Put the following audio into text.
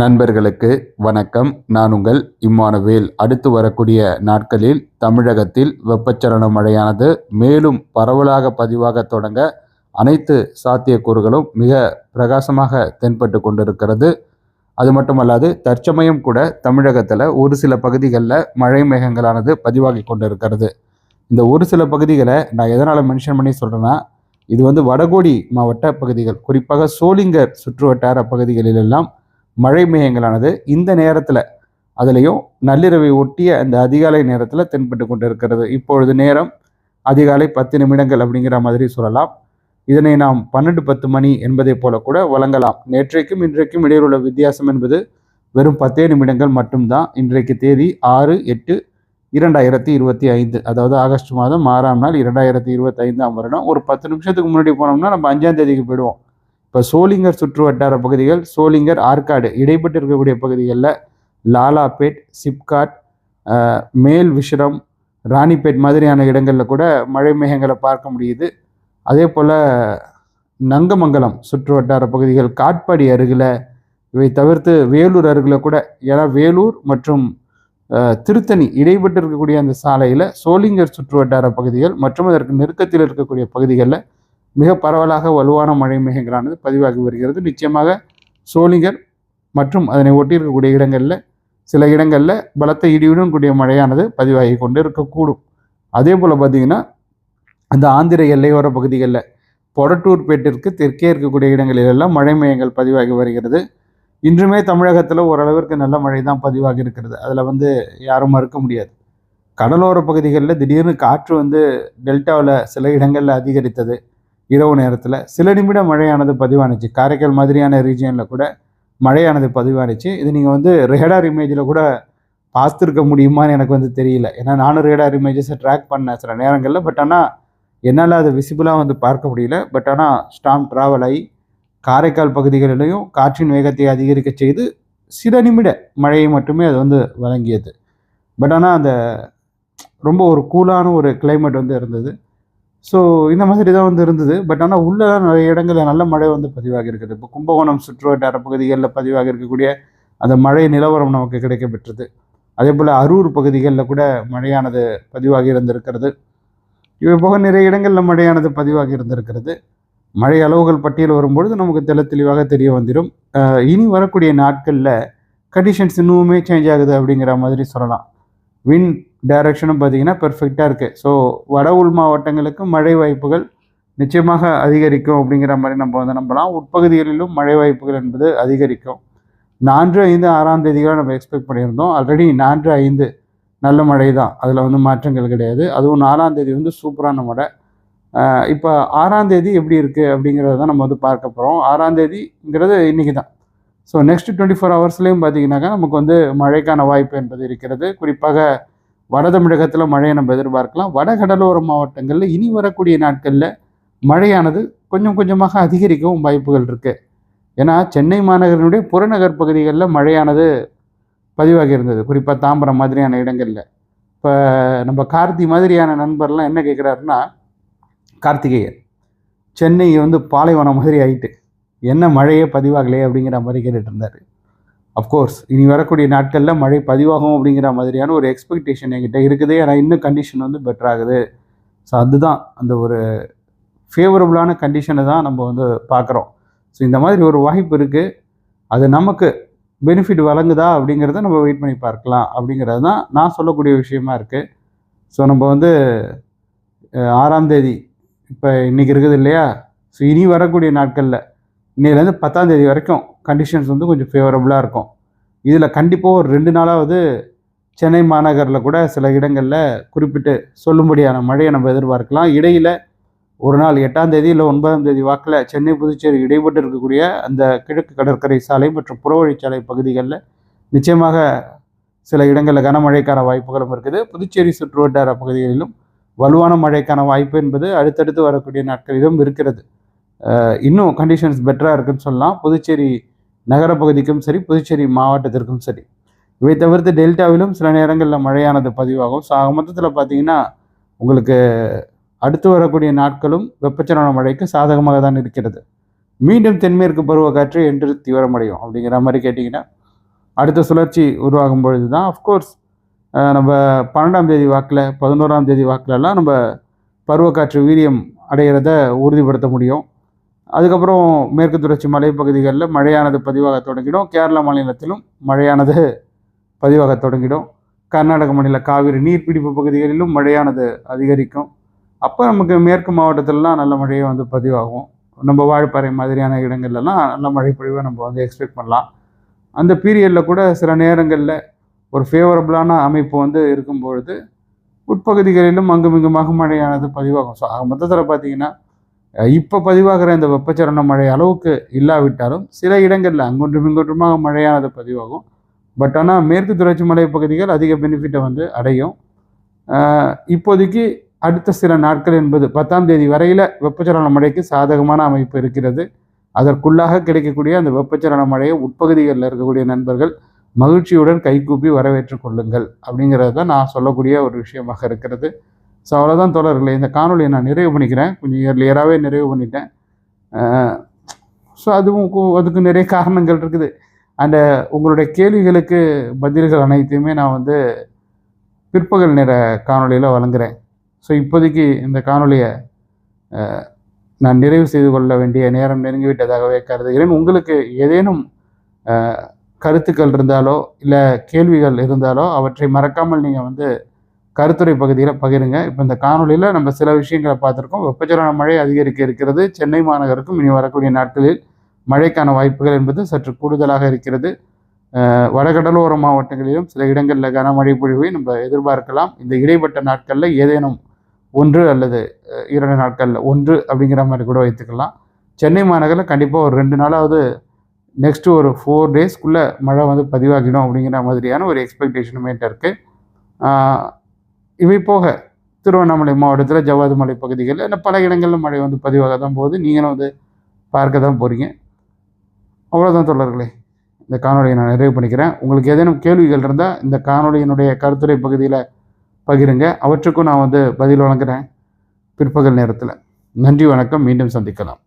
நண்பர்களுக்கு வணக்கம். நான் உங்கள் இம்மானுவேல். அடுத்து வரக்கூடிய நாட்களில் தமிழகத்தில் வெப்பச்சலன மழையானது மேலும் பரவலாக பதிவாக தொடங்க அனைத்து சாத்தியக்கூறுகளும் மிக பிரகாசமாக தென்பட்டு கொண்டிருக்கிறது. அது மட்டுமல்லாது தற்சமயம் கூட தமிழகத்தில் ஒரு சில பகுதிகளில் மழை மேகங்களானது பதிவாகி கொண்டிருக்கிறது. இந்த ஒரு சில பகுதிகளை நான் எதனால் மென்ஷன் பண்ணி சொல்கிறேன்னா இது வந்து வடகோடி மாவட்ட பகுதிகள் குறிப்பாக சோளிங்கர் சுற்றுவட்டார பகுதிகளிலெல்லாம் மழை மேகங்களானது இந்த நேரத்தில் அதுலேயும் நள்ளிரவை ஒட்டிய அந்த அதிகாலை நேரத்தில் தென்பட்டு கொண்டிருக்கிறது. இப்பொழுது நேரம் அதிகாலை பத்து நிமிடங்கள் அப்படிங்கிற மாதிரி சொல்லலாம். இதனை நாம் பன்னெண்டு பத்து மணி என்பதை போல கூட வழங்கலாம். நேற்றைக்கும் இன்றைக்கும் இடையில் உள்ள வித்தியாசம் என்பது வெறும் பத்தே நிமிடங்கள் மட்டும்தான். இன்றைக்கு தேதி ஆறு எட்டு இரண்டாயிரத்தி இருபத்தி ஐந்து. அதாவது ஆகஸ்ட் மாதம் ஆறாம் நாள் இரண்டாயிரத்தி இருபத்தி ஐந்தாம் வருடம். ஒரு பத்து நிமிஷத்துக்கு முன்னாடி போனோம்னா நம்ம அஞ்சாம் தேதிக்கு போயிடுவோம். இப்போ சோளிங்கர் சுற்று வட்டார பகுதிகள் சோளிங்கர் ஆற்காடு இடைப்பட்டு இருக்கக்கூடிய பகுதிகளில் லாலாபேட் சிப்காட் மேல் விஷரம் ராணிப்பேட் மாதிரியான இடங்களில் கூட மழை மேகங்களை பார்க்க முடியுது. அதே போல் நங்கமங்கலம் சுற்று வட்டார பகுதிகள் காட்பாடி அருகில் இவை தவிர்த்து வேலூர் அருகில் கூட ஏன்னா வேலூர் மற்றும் திருத்தணி இடைப்பட்டு இருக்கக்கூடிய அந்த சாலையில் சோளிங்கர் சுற்று வட்டார பகுதிகள் மற்றும் அதற்கு நெருக்கத்தில் இருக்கக்கூடிய பகுதிகளில் மிக பரவலாக வலுவான மழை மேகங்களானது பதிவாகி வருகிறது. நிச்சயமாக சோளிங்கர் மற்றும் அதனை ஒட்டி இருக்கக்கூடிய இடங்களில் சில இடங்களில் பலத்த இடியுடன் கூடிய மழையானது பதிவாகி கொண்டு இருக்கக்கூடும் அதே போல் பார்த்தீங்கன்னா அந்த ஆந்திர எல்லையோர பகுதிகளில் பொரட்டூர்பேட்டிற்கு தெற்கே இருக்கக்கூடிய இடங்களிலெல்லாம் மழை மேகங்கள் பதிவாகி வருகிறது. இன்றுமே தமிழகத்தில் ஓரளவிற்கு நல்ல மழை தான் பதிவாகி இருக்கிறது. அதில் வந்து யாரும் மறுக்க முடியாது. கடலோர பகுதிகளில் திடீர்னு காற்று வந்து டெல்டாவில் சில இடங்களில் அதிகரித்தது. இரவு நேரத்தில் சில நிமிட மழையானது பதிவானுச்சு. காரைக்கால் மாதிரியான ரீஜியனில் கூட மழையானது பதிவானுச்சு. இது நீங்கள் வந்து ரேடார் இமேஜில் கூட பார்த்துருக்க முடியுமான்னு எனக்கு வந்து தெரியல. ஏன்னா நானும் ரேடார் இமேஜஸை ட்ராக் பண்ணேன் சில நேரங்களில். பட் ஆனால் என்னால் அதை விசிபிளாக வந்து பார்க்க முடியல. பட் ஆனால் ஸ்டாம் ட்ராவல் ஆகி காரைக்கால் பகுதிகளிலையும் காற்றின் வேகத்தை அதிகரிக்க செய்து சில நிமிட மழையை மட்டுமே அது வந்து வழங்கியது. பட் ஆனால் அந்த ரொம்ப ஒரு கூலான ஒரு கிளைமேட் வந்து இருந்தது. ஸோ இந்த மாதிரி தான் வந்து இருந்தது. பட் ஆனால் உள்ள நிறைய இடங்களில் நல்ல மழை வந்து பதிவாகி இருக்குது. இப்போ கும்பகோணம் சுற்றுவட்டார பகுதிகளில் பதிவாகி இருக்கக்கூடிய அந்த மழை நிலவரம் நமக்கு கிடைக்க பெற்றது அதே போல் அரூர் பகுதிகளில் கூட மழையானது பதிவாகி இருந்திருக்கிறது. இவை போக நிறைய இடங்களில் மழையானது பதிவாகி இருந்திருக்கிறது. மழை அளவுகள் பட்டியல் வரும்பொழுது நமக்கு தெளி தெளிவாக தெரிய வந்துடும் இனி வரக்கூடிய நாட்களில் கண்டிஷன்ஸ் இன்னுமே சேஞ்ச் ஆகுது அப்படிங்கிற மாதிரி சொல்லலாம். வின் டைரக்ஷனும் பார்த்தீங்கன்னா பெர்ஃபெக்டாக இருக்குது ஸோ வட உள் மாவட்டங்களுக்கு மழை வாய்ப்புகள் நிச்சயமாக அதிகரிக்கும் அப்படிங்கிற மாதிரி நம்ம வந்து நம்பலாம். உட்பகுதிகளிலும் மழை வாய்ப்புகள் என்பது அதிகரிக்கும். நான்கு ஐந்து ஆறாம் தேதிகளாக நம்ம எக்ஸ்பெக்ட் பண்ணியிருந்தோம். ஆல்ரெடி நான்கு ஐந்து நல்ல மழை தான். அதில் வந்து மாற்றங்கள் கிடையாது. அதுவும் நாலாம் தேதி வந்து சூப்பரான மழை. இப்போ ஆறாம் தேதி எப்படி இருக்குது அப்படிங்கிறத தான் நம்ம வந்து பார்க்க போகிறோம் ஆறாம் தேதிங்கிறது இன்றைக்கி தான். ஸோ நெக்ஸ்ட் டுவெண்ட்டி ஃபோர் ஹவர்ஸ்லேயும் பார்த்தீங்கன்னாக்கா நமக்கு வந்து மழைக்கான வாய்ப்பு என்பது இருக்கிறது. குறிப்பாக வட தமிழகத்தில் மழையை நம்ம எதிர்பார்க்கலாம். வட கடலோர மாவட்டங்களில் இனி வரக்கூடிய நாட்களில் மழையானது கொஞ்சம் கொஞ்சமாக அதிகரிக்கவும் வாய்ப்புகள் இருக்குது ஏன்னா சென்னை மாநகரினுடைய புறநகர் பகுதிகளில் மழையானது பதிவாகி இருந்தது. குறிப்பாக தாம்பரம் மாதிரியான இடங்களில். இப்போ நம்ம கார்த்தி மாதிரியான நண்பர்லாம் என்ன கேட்குறாருன்னா கார்த்திகேயன் சென்னை வந்து பாலைவனம் மாதிரி ஆயிட்டு என்ன மழையே பதிவாகலையே? அப்படிங்கிற மாதிரி கேட்டுட்டு இருந்தார். அஃப்கோர்ஸ் இனி வரக்கூடிய நாட்களில் மழை பதிவாகும் அப்படிங்கிற மாதிரியான ஒரு எக்ஸ்பெக்டேஷன் என்கிட்ட இருக்குது. ஏன்னா இன்னும் கண்டிஷன் வந்து பெட்டர் ஆகுது. ஸோ அதுதான் அந்த ஒரு ஃபேவரபுளான கண்டிஷனை தான் நம்ம வந்து பார்க்குறோம். ஸோ இந்த மாதிரி ஒரு வாய்ப்பு இருக்குது அது நமக்கு பெனிஃபிட் வழங்குதா அப்படிங்கிறத நம்ம வெயிட் பண்ணி பார்க்கலாம் அப்படிங்கிறது தான் நான் சொல்லக்கூடிய விஷயமா இருக்குது ஸோ நம்ம வந்து ஆறாம் தேதி இப்போ இன்றைக்கி இருக்குது இல்லையா? ஸோ இனி வரக்கூடிய நாட்களில் இன்னையிலேருந்து பத்தாம் தேதி வரைக்கும் கண்டிஷன்ஸ் வந்து கொஞ்சம் ஃபேவரபுளாக இருக்கும். இதில் கண்டிப்பாக ஒரு ரெண்டு நாளாவது சென்னை மாநகரில் கூட சில இடங்களில் குறிப்பிட்டு சொல்லும்படியான மழையை நம்ம எதிர்பார்க்கலாம். இடையில் ஒரு நாள் எட்டாம் தேதி இல்லை ஒன்பதாம் தேதி வாக்கில் சென்னை புதுச்சேரி இடைப்பட்டு இருக்கக்கூடிய அந்த கிழக்கு கடற்கரை சாலை மற்றும் புறவழிச்சாலை பகுதிகளில் நிச்சயமாக சில இடங்களில் கனமழைக்கான வாய்ப்புகளும் இருக்குது. புதுச்சேரி சுற்றுவட்டார பகுதிகளிலும் வலுவான மழைக்கான வாய்ப்பு என்பது அடுத்தடுத்து வரக்கூடிய நாட்களிலும் இருக்கிறது. இன்னும் கண்டிஷன்ஸ் பெட்டராக இருக்குன்னு சொல்லலாம். புதுச்சேரி நகரப்பகுதிக்கும் சரி புதுச்சேரி மாவட்டத்திற்கும் சரி. இவை தவிர்த்து டெல்டாவிலும் சில நேரங்களில் மழையானது பதிவாகும். ஸோ மொத்தத்தில் பார்த்தீங்கன்னா உங்களுக்கு அடுத்து வரக்கூடிய நாட்களும் வெப்பச்சலன மழைக்கு சாதகமாக தான் இருக்கிறது. மீண்டும் தென்மேற்கு பருவக்காற்று என்று தீவிரமடையும் அப்படிங்கிற மாதிரி கேட்டிங்கன்னா அடுத்த சுழற்சி உருவாகும் பொழுது தான் அஃப்கோர்ஸ் நம்ம பன்னெண்டாம் தேதி வாக்கில் பதினோராம் தேதி வாக்கிலலாம் நம்ம பருவக்காற்று வீரியம் அடைகிறத உறுதிப்படுத்த முடியும். அதுக்கப்புறம் மேற்கு தொடர்ச்சி மலைப்பகுதிகளில் மழையானது பதிவாக தொடங்கிடும். கேரளா மாநிலத்திலும் மழையானது பதிவாக தொடங்கிடும். கர்நாடக மாநில காவிரி நீர்பிடிப்பு பகுதிகளிலும் மழையானது அதிகரிக்கும். அப்போ நமக்கு மேற்கு மாவட்டத்திலலாம் நல்ல மழையை வந்து பதிவாகும். நம்ம வாழப்பாறை மாதிரியான இடங்கள்லாம் நல்ல மழை பொழிவை நம்ம வந்து எக்ஸ்பெக்ட் பண்ணலாம். அந்த பீரியடில் கூட சில நேரங்களில் ஒரு ஃபேவரபுளான அமைப்பு வந்து இருக்கும் பொழுது உட்பகுதிகளிலும் அங்குமிங்குமாக மழையானது பதிவாகும். ஸோ மொத்தத்தில் பார்த்தீங்கன்னா இப்போ பதிவாகிற இந்த வெப்பச்சலன மழை அளவுக்கு இல்லாவிட்டாலும் சில இடங்களில் அங்கொன்றும் இங்கொன்றுமாக மழையானது பதிவாகும். பட் ஆனால் மேற்கு தொடர்ச்சி மலை பகுதிகள் அதிக பெனிஃபிட்டை வந்து அடையும். இப்போதைக்கு அடுத்த சில நாட்கள் என்பது பத்தாம் தேதி வரையில் வெப்பச்சலன மழைக்கு சாதகமான அமைப்பு இருக்கிறது. அதற்குள்ளாக கிடைக்கக்கூடிய அந்த வெப்பச்சலன மழையை உட்பகுதிகளில் இருக்கக்கூடிய நண்பர்கள் மகிழ்ச்சியுடன் கைகூப்பி வரவேற்றுக் கொள்ளுங்கள். அப்படிங்கிறது தான் நான் சொல்லக்கூடிய ஒரு விஷயமாக இருக்கிறது. ஸோ அவ்வளோதான் தொடர்களே இந்த காணொலியை நான் நிறைவு பண்ணிக்கிறேன். கொஞ்சம் இயர்லியராகவே நிறைவு பண்ணிட்டேன். ஸோ அதுவும் அதுக்கு நிறைய காரணங்கள் இருக்குது. அந்த உங்களுடைய கேள்விகளுக்கு பதில்கள் அனைத்தையுமே நான் வந்து பிற்பகல் நேர காணொலியில் வழங்குகிறேன் ஸோ இப்போதைக்கு இந்த காணொளியை நான் நிறைவு செய்து கொள்ள வேண்டிய நேரம் நெருங்கிவிட்டதாகவே கருதுகிறேன். உங்களுக்கு ஏதேனும் கருத்துக்கள் இருந்தாலோ இல்லை கேள்விகள் இருந்தாலோ அவற்றை மறக்காமல் நீங்கள் வந்து கருத்துரை பகுதியில் பகிருங்க. இப்போ இந்த காணொளியில் நம்ம சில விஷயங்களை பார்த்துருக்கோம். வெப்பச்சலன மழை அதிகரிக்க இருக்கிறது. சென்னை மாநகருக்கும் இனி வரக்கூடிய நாட்களில் மழைக்கான வாய்ப்புகள் என்பது சற்று கூடுதலாக இருக்கிறது. வடகடலோர மாவட்டங்களிலும் சில இடங்களில் கனமழை பொழிவை நம்ம எதிர்பார்க்கலாம். இந்த இடைப்பட்ட நாட்களில் ஏதேனும் ஒன்று அல்லது இரண்டு நாட்களில் ஒன்று அப்படிங்கிற மாதிரி கூட வைத்துக்கலாம். சென்னை மாநகரில் கண்டிப்பாக ஒரு ரெண்டு நாளாவது நெக்ஸ்ட் ஒரு ஃபோர் டேஸ்க்குள்ளே மழை வந்து பதிவாகிடும் அப்படிங்கிற மாதிரியான ஒரு எக்ஸ்பெக்டேஷனுமே இருக்குது இவை போக திருவண்ணாமலை மாவட்டத்தில் ஜவ்வாது மலை பகுதிகளில் இல்லை பல இடங்களில் மழை வந்து பதிவாக தான் போகுது. நீங்களும் வந்து பார்க்க தான் போகிறீங்க அவ்வளோதான் தொடர்களே. இந்த காணொலியை நான் நிறைவு பண்ணிக்கிறேன். உங்களுக்கு ஏதேனும் கேள்விகள் இருந்தால் இந்த காணொலியினுடைய கருத்துரை பகுதியில் பகிருங்க. அவற்றுக்கும் நான் வந்து பதில் வழங்குகிறேன் பிற்பகல் நேரத்தில். நன்றி வணக்கம். மீண்டும் சந்திக்கலாம்.